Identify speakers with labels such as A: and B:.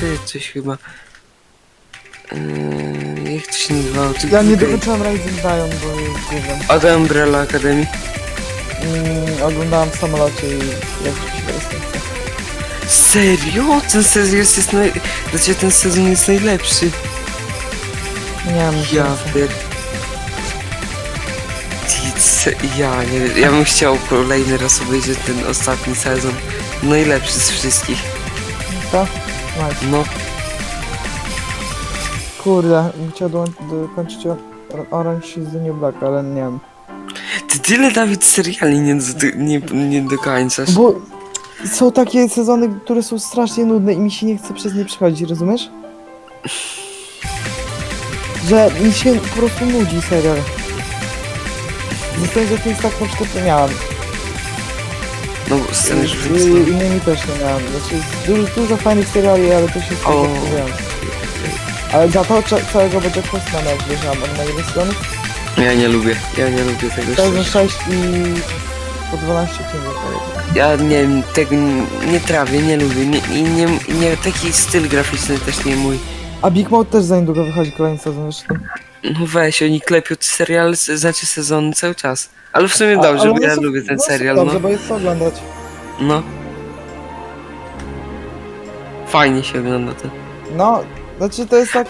A: Fate coś chyba. Yy, jak to się nazywało? Ty-
B: Ja nie dokończyłem Rising Zion, bo jest.
A: A The Umbrella Academy?
B: Mm, oglądałem w samolocie i jak się rozkręca.
A: Serio? Ten sezon jest, jest naj... Znaczy ten sezon jest najlepszy.
B: Nie wiem,
A: Ja
B: myślę,
A: pier... Ty, se- Ja nie wiem, ja bym chciał kolejny raz obejrzeć ten ostatni sezon. Najlepszy z wszystkich.
B: Co? Nice.
A: No,
B: Kurde, chciał dokończyć Orange is the New Black, ale nie wiem.
A: ty tyle Dawid seriali nie, do- nie, nie dokończasz.
B: Bo są takie sezony, które są strasznie nudne i mi się nie chce przez nie przechodzić, rozumiesz? Że mi się po prostu nudzi serial. Zostań, że to jest tak na przykład nie miałem.
A: No, sceny
B: Z
A: już
B: z innymi też nie miałem. Znaczy dużo, dużo fajnych seriali, ale to się z
A: O.
B: tego. Ale za to cza- całego jak wierzyłam, on ma ile sezonów?
A: Ja nie lubię, ja nie lubię tego
B: Sezon
A: szczerze.
B: 6 i po 12 filmów.
A: Ja nie wiem, tego nie, nie trawię, nie lubię. Nie, i nie, i nie, taki styl graficzny też nie mój.
B: A Big Mouth też za niedługo wychodzi kolejny sezon, wiesz?
A: No weź, oni klepią te seriale, znaczy sezony cały czas. Ale w sumie dobrze, bo ja lubię ten
B: no
A: serial,
B: Dobrze,
A: no.
B: bo jest co oglądać.
A: No. Fajnie się ogląda to.
B: No, znaczy to jest tak